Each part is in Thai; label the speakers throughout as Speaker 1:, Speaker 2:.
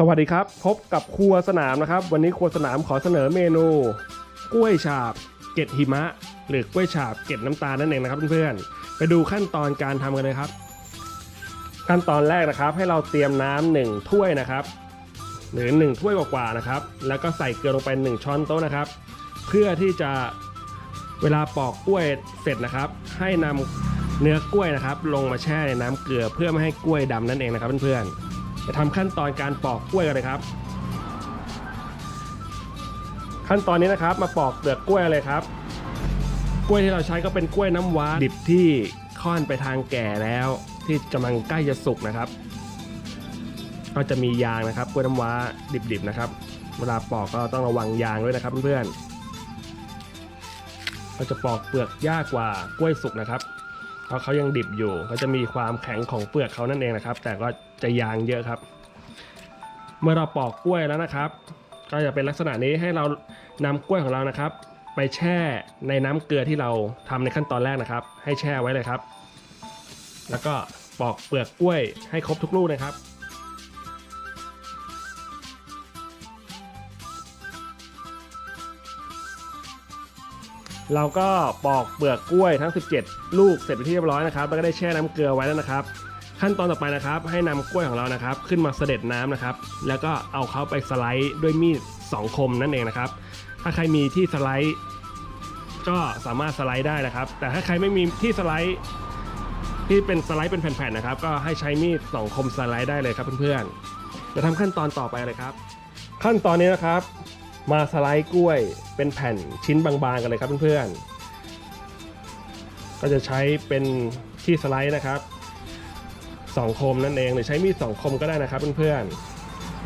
Speaker 1: สวัสดีครับ พบกับครัวสนามนะครับ วันนี้ครัวสนามขอเสนอเมนู กล้วยฉาบเกล็ดหิมะ หรือกล้วยฉาบเกล็ดน้ำตาลนั่นเองนะครับเพื่อนๆไปดูขั้นตอนการทำกันเลยครับ ขั้นตอนแรกนะครับ ให้เราเตรียมน้ำหนึ่งถ้วยนะครับ หรือหนึ่งถ้วยกว่าๆนะครับ แล้วก็ใส่เกลือลงไปหนึ่งช้อนโต๊ะนะครับ เพื่อที่จะเวลาปอกกล้วยเสร็จนะครับ ให้นำเนื้อกล้วยนะครับ ลงมาแช่ในน้ำเกลือเพื่อไม่ให้กล้วยดำนั่นเองนะครับเพื่อนๆ จะทำขั้นตอนการปอกกล้วยกันเลยครับ ขั้นตอนนี้นะครับมาปอกเปลือกกล้วยเลยครับ กล้วยที่เราใช้ก็เป็นกล้วยน้ำว้าดิบที่ค่อนไปทางแก่แล้ว ที่กำลังใกล้จะสุกนะครับ ก็จะมียางนะครับกล้วยน้ำว้าดิบๆนะครับ เวลาปอกก็ต้องระวังยางด้วยนะครับเพื่อนๆเราจะปอกเปลือกยากกว่ากล้วยสุกนะครับ เพราะเขายังดิบอยู่ ก็จะมีความแข็งของเปลือกเขานั่นเองนะครับ แต่ก็จะยางเยอะครับ เมื่อเราปอกกล้วยแล้วนะครับ ก็จะเป็นลักษณะนี้ให้เรานำกล้วยของเรานะครับ ไปแช่ในน้ำเกลือที่เราทำในขั้นตอนแรกนะครับ ให้แช่ไว้เลยครับ แล้วก็ปอกเปลือกกล้วยให้ครบทุกลูกนะครับ เราก็ปอกเปลือกกล้วยทั้ง 17 ลูกเสร็จเป็นที่เรียบร้อยนะครับแล้วก็ได้แช่น้ำเกลือไว้แล้วนะครับ ขั้นตอนต่อไปนะครับให้นำกล้วยของเรานะครับ ขึ้นมาเสด็จน้ำนะครับ แล้วก็เอาเขาไปสไลด์ด้วยมีดสองคมนั่นเองนะครับ ถ้าใครมีที่สไลด์ก็สามารถสไลด์ได้นะครับ แต่ถ้าใครไม่มีที่สไลด์ที่เป็นสไลด์เป็นแผ่นๆนะครับ ก็ให้ใช้มีดสองคมสไลด์ได้เลยครับเพื่อนๆจะทำขั้นตอนต่อไปเลยครับ ขั้นตอนนี้นะครับ มาสไลด์กล้วยเป็นแผ่นชิ้นบางๆกันเลยครับเพื่อนๆ ก็จะใช้เป็นที่สไลด์นะครับสองคมนั่นเองหรือใช้มีดสองคมก็ได้นะครับเพื่อน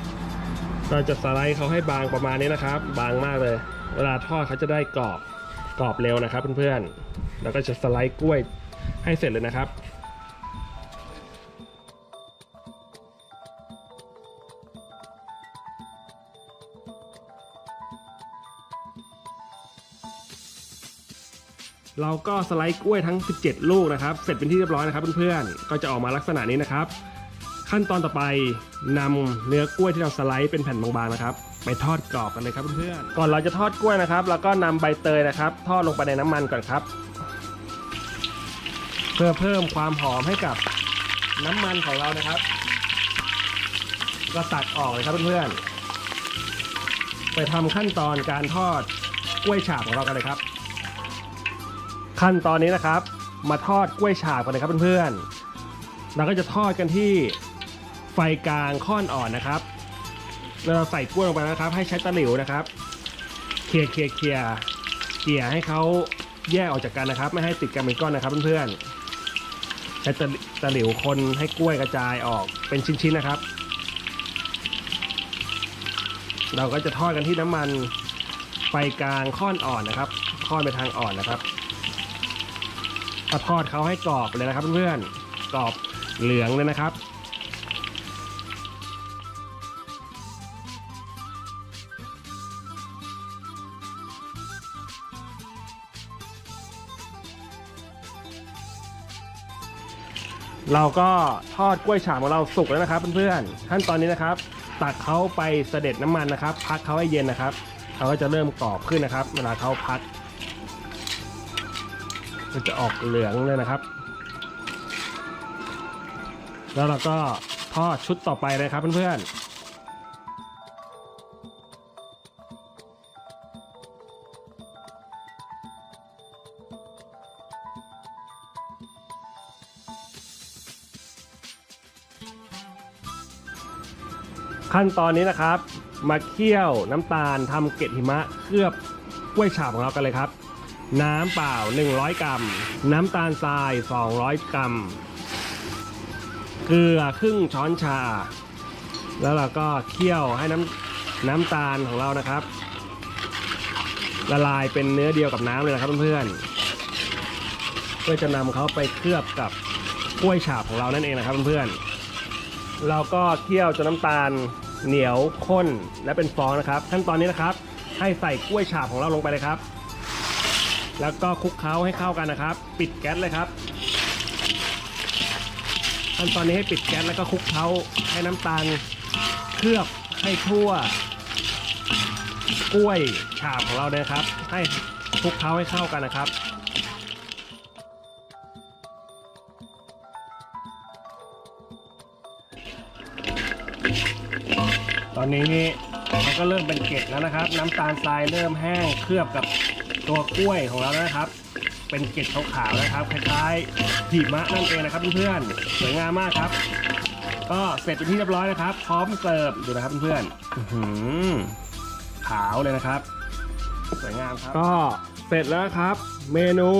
Speaker 1: ๆเราจะสไลด์เขาให้บางประมาณนี้นะครับ บางมากเลย เวลาทอดเขาจะได้กรอบกรอบเร็วนะครับเพื่อนๆ แล้วก็จะสไลด์กล้วยให้เสร็จเลยนะครับ เราก็สไลด์กล้วยทั้ง 17 ลูกนะครับ เสร็จเป็นที่เรียบร้อยนะครับเพื่อนๆ ก็จะออกมาลักษณะนี้นะครับ ขั้นตอนต่อไปนำเนื้อกล้วยที่เราสไลด์เป็นแผ่นบางๆนะครับ ไปทอดกรอบกันเลยครับเพื่อนๆ ก่อนเราจะทอดกล้วยนะครับเราก็นำใบเตยนะครับ ทอดลงไปในน้ำมันก่อนครับ เพื่อเพิ่มความหอมให้กับน้ำมันของเรานะครับ ก็ตักออกเลยครับเพื่อนๆ ไปทำขั้นตอนการทอดกล้วยฉาบของเรากันเลยครับ ขั้นตอนนี้นะครับ มาทอดกล้วยฉาบกันเลยครับเพื่อนๆเราก็จะทอดกันที่ไฟกลางค่อนอ่อนนะครับ แล้วเราใส่กล้วยลงไปนะครับ ให้ใช้ตะหลิวนะครับเคลียเคลียเคลียร์เกลี่ยให้เขาแยกออกจากกันนะครับ ไม่ให้ติดกันเป็นก้อนนะครับเพื่อนๆใช้ตะตะหลิวคนให้กล้วยกระจายออกเป็นชิ้นๆนะครับ เราก็จะทอดกันที่น้ำมันไฟกลางค่อนอ่อนนะครับ ค่อนไปทางอ่อนนะครับ ทอดเขาให้กรอบเลยนะครับเพื่อนๆกรอบเหลืองเลยนะครับเราก็ทอดกล้วยฉาบของเราสุกแล้วนะครับเพื่อนๆขั้นตอนนี้นะครับ ตักเขาไปเสด็จน้ำมันนะครับ พักเขาให้เย็นนะครับเขาก็จะเริ่มกรอบขึ้นนะครับ เวลาเขาพัก มันจะออกเหลืองเลยนะครับ แล้วเราก็ทอดชุดต่อไปเลยครับเพื่อนๆขั้นตอนนี้นะครับ มาเคี่ยวน้ำตาลทำเกล็ดหิมะเคลือบกล้วยฉาบของเรากันเลยครับ น้ำเปล่า 100 กรัม น้ำตาลทราย 200 กรัม เกลือครึ่งช้อนชา แล้วเราก็เคี่ยวให้น้ำน้ำตาลของเรานะครับ ละลายเป็นเนื้อเดียวกับน้ำเลยนะครับเพื่อนๆเพื่อจะนำเขาไปเคลือบกับกล้วยฉาบของเรานั่นเองนะครับเพื่อนๆเราก็เคี่ยวจนน้ำตาลเหนียวข้นและเป็นฟองนะครับ ขั้นตอนนี้นะครับ ให้ใส่กล้วยฉาบของเราลงไปเลยครับ แล้วก็คลุกเคล้าให้เข้ากันนะครับ ปิดแก๊สเลยครับขั้นตอนนี้ให้ปิดแก๊สแล้วก็คลุกเคล้าให้น้ำตาลเคลือบให้ทั่ว กล้วยฉาบของเราเนี่ยครับ ให้คลุกเคล้าให้เข้ากันนะครับตอนนี้มันก็เริ่มเป็นเกล็ดแล้วนะครับ น้ำตาลทรายเริ่มแห้งเคลือบกับ ตัวกล้วยของเราแล้วนะครับ เป็นเกล็ดขาวๆนะครับคล้ายๆหิมะนั่นเองนะครับเพื่อนๆสวยงามมากครับ ก็เสร็จเป็นที่เรียบร้อยนะครับ พร้อมเสิร์ฟดูนะครับเพื่อนๆหือขาวเลยนะครับ สวยงามครับก็เสร็จแล้วครับ เมนู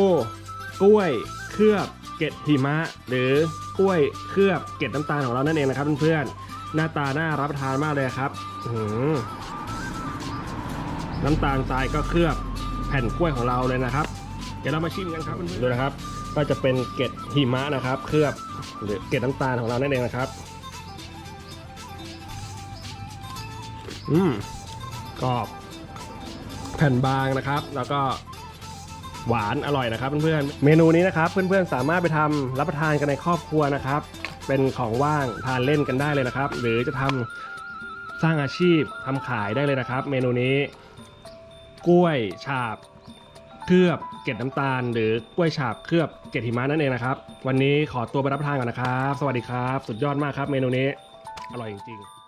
Speaker 1: กล้วยเคลือบเกล็ดหิมะ หรือกล้วยเคลือบเกล็ดน้ำตาลของเรานั่นเองนะครับเพื่อนๆหน้าตาน่ารับประทานมากเลยครับหือน้ำตาลทรายก็เคลือบ ผ่นกล้วยของเราเลยนะครับ เดี๋ยวเรามาชิมกันครับเพื่อนๆดูนะครับ ก็จะเป็นเกล็ดหิมะนะครับ เคลือบหรือเกล็ดน้ำตาลของเรานั่นเองนะครับ อืมกรอบแผ่นบางนะครับ แล้วก็หวานอร่อยนะครับเพื่อนๆ เมนูนี้นะครับ เพื่อนๆสามารถไปทำรับประทานกันในครอบครัวนะครับ เป็นของว่างทานเล่นกันได้เลยนะครับ หรือจะทำสร้างอาชีพทำขายได้เลยนะครับ เมนูนี้ กล้วยฉาบ เคลือบเกล็ดน้ำตาล หรือกล้วยฉาบเคลือบเกล็ดหิมะนั่นเองนะครับ วันนี้ขอตัวไปรับประทานก่อนนะครับ สวัสดีครับ สุดยอดมากครับ เมนูนี้อร่อยจริงๆ